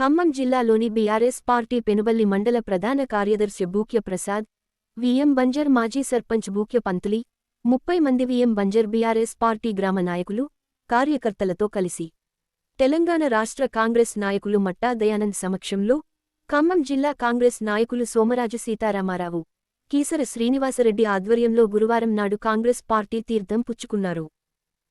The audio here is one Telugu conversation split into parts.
ఖమ్మం జిల్లాలోని బీఆర్ఎస్ పార్టీ పెనుబల్లి మండల ప్రధాన కార్యదర్శి బూక్య ప్రసాద్ విఎం బంజర్ మాజీ సర్పంచ్ బూక్య పంతులి ముప్పై మంది విఎం బంజర్ బీఆర్ఎస్ పార్టీ గ్రామ నాయకులు కార్యకర్తలతో కలిసి తెలంగాణ రాష్ట్ర కాంగ్రెస్ నాయకులు మట్టా దయానంద్ సమక్షంలో ఖమ్మం జిల్లా కాంగ్రెస్ నాయకులు సోమరాజు సీతారామారావు కీసర శ్రీనివాసరెడ్డి ఆధ్వర్యంలో గురువారం నాడు కాంగ్రెస్ పార్టీ తీర్థం పుచ్చుకున్నారు.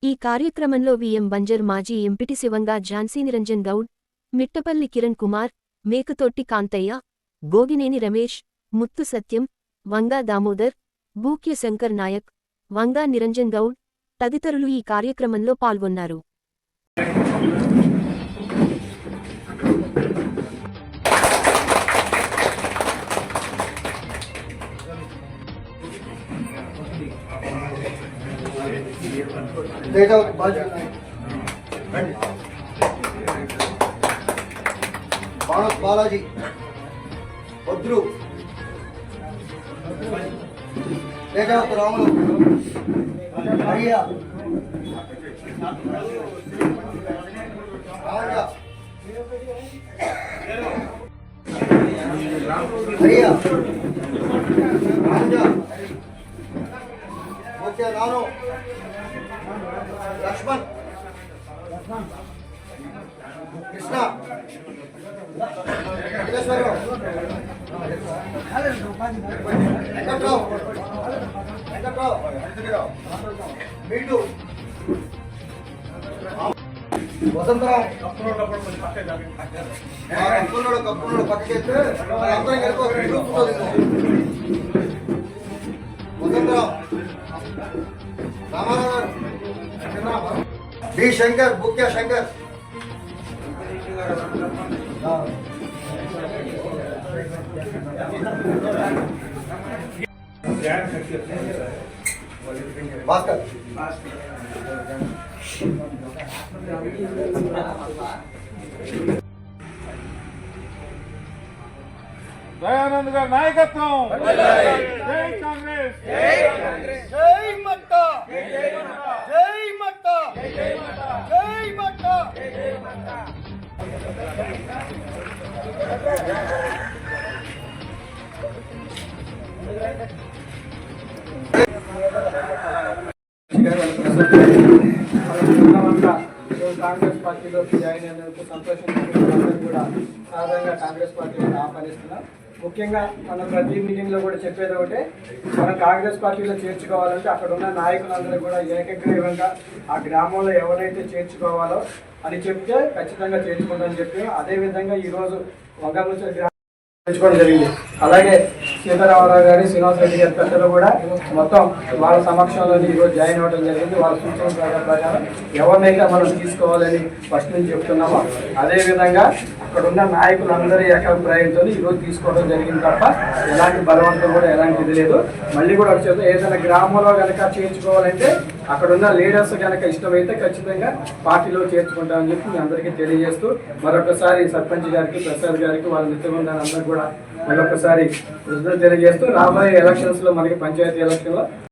ఈ కార్యక్రమంలో విఎం బంజర్ మాజీ ఎంపిటి శివంగా ఝాన్సీ నిరంజన్ గౌడ్ మిట్టపల్లి కిరణ్ కుమార్ మేకతొట్టి కాంతయ్య గోగినేని రమేష్ ముత్తు సత్యం వంగా దామోదర్ బూక్య శంకర్ నాయక్ వంగా నిరంజన్ గౌడ్ తదితరులు ఈ కార్యక్రమంలో పాల్గొన్నారు. బాణత్ బాలాజీ. వద్రు డేట్ రాములు. హరియా రాముగా హరియా రాముజా ఓకే నాను. లక్ష్మణ్. కృష్ణ. వెంకటేశ్వరరావు మీటు వసంతరావు. కప్పున్నాడు కప్పున్నాడు పక్కకెత్తే అందరం కలిపి వసంతరావు. రామారావు గారు. డి శంకర్ బుక్య శంకర్. భాస్కర్. దయానంద్ గారి నాయకత్వం. జై కాంగ్రెస్. జై మత్తా జై మత్తా జై మత్తా కాంగ్రెస్ పార్టీలోకి జాయిన్ అయినందుకు సంతోషం కూడా సాధారణంగా కాంగ్రెస్ పార్టీని ఆహ్వానిస్తున్నాం. ముఖ్యంగా మనం ప్రతి మీటింగ్లో కూడా చెప్పేది ఒకటే మనం కాంగ్రెస్ పార్టీలో చేర్చుకోవాలంటే అక్కడ ఉన్న నాయకులందరూ కూడా ఏకగ్రీవంగా ఆ గ్రామంలో ఎవరైతే చేర్చుకోవాలో అని చెప్తే ఖచ్చితంగా చేర్చుకుంటామని చెప్పి అదేవిధంగా ఈరోజు వంగముచ్చ గ్రామం చేర్చుకోవడం జరిగింది. అలాగే సీతారామరావు గారి శ్రీనివాస రెడ్డి గారి పెద్దలు కూడా మొత్తం వాళ్ళ సమక్షంలో ఈరోజు జాయిన్ అవ్వడం జరిగింది. వాళ్ళ సూచన ప్రకారం ఎవరినైతే మనం తీసుకోవాలని ఫస్ట్ నుంచి చెప్తున్నామో అదేవిధంగా అక్కడ ఉన్న నాయకులందరి ఏకాభిప్రాయంతో ఈరోజు తీసుకోవడం జరిగింది తప్ప ఎలాంటి బలవంతం కూడా ఎలాంటిది లేదు. మళ్ళీ కూడా వచ్చేది ఏదైనా గ్రామంలో కనుక చేర్చుకోవాలంటే అక్కడ ఉన్న లీడర్స్ కనుక ఇష్టమైతే ఖచ్చితంగా పార్టీలో చేర్చుకుంటామని చెప్పి మీ అందరికీ తెలియజేస్తూ మరొకసారి సర్పంచ్ గారికి ప్రసాద్ గారికి వాళ్ళ మిత్రులందరూ అందరూ కూడా మరొకసారి తెలియజేస్తూ రాబోయే ఎలక్షన్స్లో మనకి పంచాయతీ ఎలక్షన్లో